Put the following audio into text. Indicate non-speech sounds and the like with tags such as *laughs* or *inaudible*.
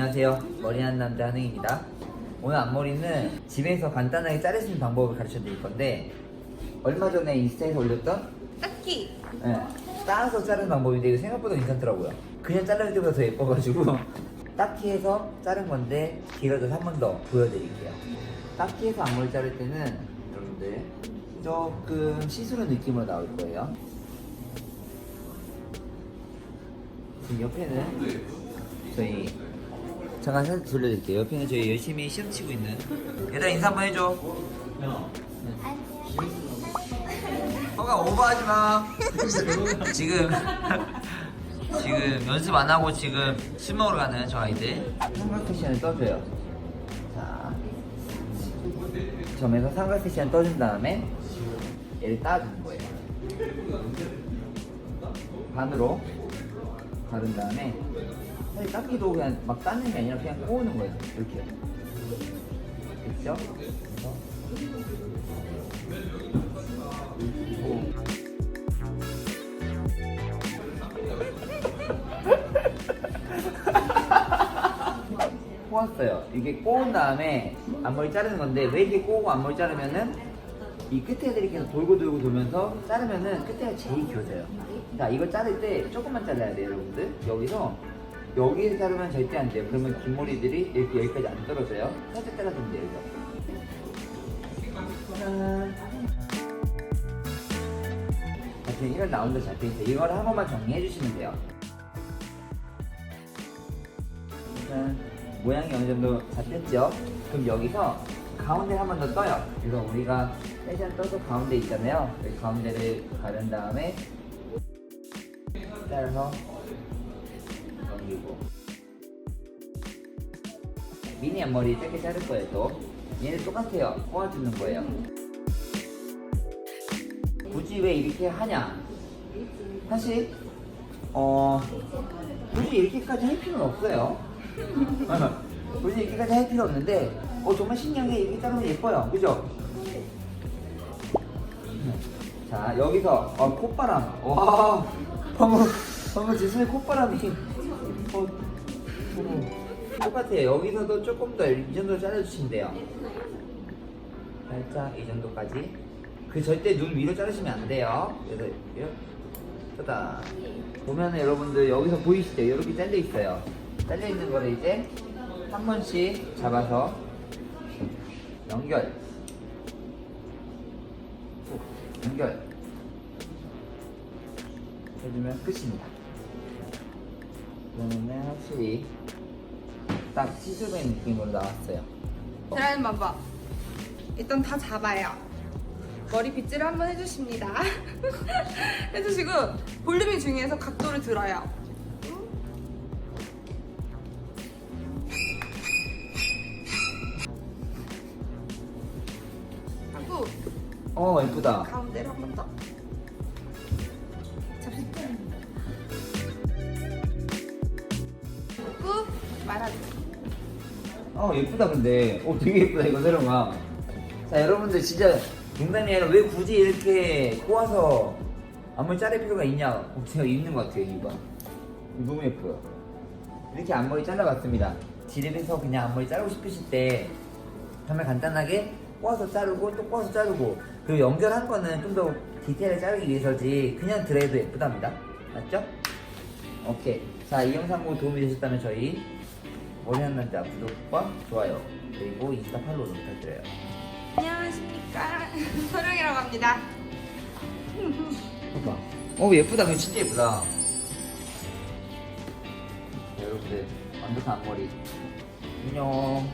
안녕하세요. 머리하는 남자 한웅입니다. 오늘 앞머리는 집에서 간단하게 자를 수 있는 방법을 가르쳐 드릴 건데 얼마 전에 인스타에서 올렸던 딱히 예, 따서 자르는 방법인데 이거 생각보다 괜찮더라고요. 그냥 자를 때보다 더 예뻐가지고 딱히 해서 자른 건데 길어져서 한 번 더 보여드릴게요. 딱히 해서 앞머리 자를 때는 여러분들 조금 시스루 느낌으로 나올 거예요. 지금 옆에는 저희 잠깐 살짝 돌려드릴게요. 옆에는 저희 열심히 시험 치고 있는 얘들아 인사 한번 해줘. 허가 오버하지 마. *laughs* 지금 지금 연습 안 하고 지금 술 먹으러 가는 저 아이들 삼각 패션을 떠줘요. 자, 점에서 삼각 패션 떠준 다음에 얘를 따주는 거예요. 반으로 가른 다음에 사실 깎기도 그냥 막 따는 게 아니라 그냥 꼬우는 거예요. 이렇게. 됐죠? 그래서 *laughs* 꼬았어요. 이게 꼬은 다음에 앞머리 자르는 건데 왜 이렇게 꼬고 앞머리 자르면은 이 끝에 애들이 계속 돌고 돌고 돌면서 자르면은 끝에가 제일 길어져요. 자 이거 자를 때 조금만 잘라야 돼요 여러분들. 여기서 여기서 자르면 절대 안 돼요. 그러면 긴 머리들이 이렇게 여기까지 안 떨어져요. 살짝 잘라주면 돼요. 짠. 지금 이런 라운드 잡혀 있어요. 이걸 한 번만 정리해 주시면 돼요. 일단 모양이 어느 정도 잡혔죠? 그럼 여기서 가운데 한 번 더 떠요. 그래서 우리가 패션 떠서 가운데 있잖아요. 여기 가운데를 가른 다음에 따라서 넘기고. 미니 앞머리 짧게 자를 거예요 또. 얘는 똑같아요. 꼬아주는 거예요. 굳이 왜 이렇게 하냐? 사실 어 굳이 이렇게까지 할 필요는 없어요. *laughs* 굳이 이렇게까지 할 필요 없는데 어 정말 신기한 게 이렇게 자르면 예뻐요. 그죠? 자 여기서 어, 콧바람. 와 방금 방금 제 손에 콧바람이 어, 어. 똑같아요. 여기서도 조금 더 이 정도 잘라주시면 돼요. 살짝 이 정도까지. 그 절대 눈 위로 자르시면 안 돼요. 그래서 이렇게. 다. 보면은 여러분들 여기서 보이시죠? 이렇게 잘려 있어요. 잘려 있는 거를 이제 한 번씩 잡아서 연결. 후, 연결. 해주면 끝입니다 그러면은 확실히 딱 시술된 느낌으로 나왔어요. 드라이는 봐봐 일단 다 잡아요. 머리 빗질을 한번 해주십니다. *laughs* 해주시고 볼륨이 중요해서 각도를 들어요. 하고 어 예쁘다. 가운데로 한번 더 말아주세요 어 예쁘다 근데. 어 되게 예쁘다 이거 새로가 자 여러분들 진짜 농담이 아니라 왜 굳이 이렇게 꼬아서 앞머리 자를 필요가 있냐? 어, 제가 있는 것 같아요 이거 너무 예뻐요. 이렇게 앞머리 잘라봤습니다. 집에서 그냥 앞머리 자르고 싶으실 때 정말 간단하게 꼬아서 자르고 또 꼬아서 자르고 그리고 연결한 거는 좀 더 디테일하게 자르기 위해서지 그냥 드레이도 예쁘답니다. 맞죠? 오케이. 자 이 영상 보고 도움이 되셨다면 저희 머리하는 남자 구독과 좋아요 그리고 인스타 팔로우 부탁드려요. 안녕하십니까. *laughs* 소령이라고 합니다. 봐봐. 어 예쁘다. 근데 진짜 예쁘다. 자, 여러분들 완벽한 앞머리. 안녕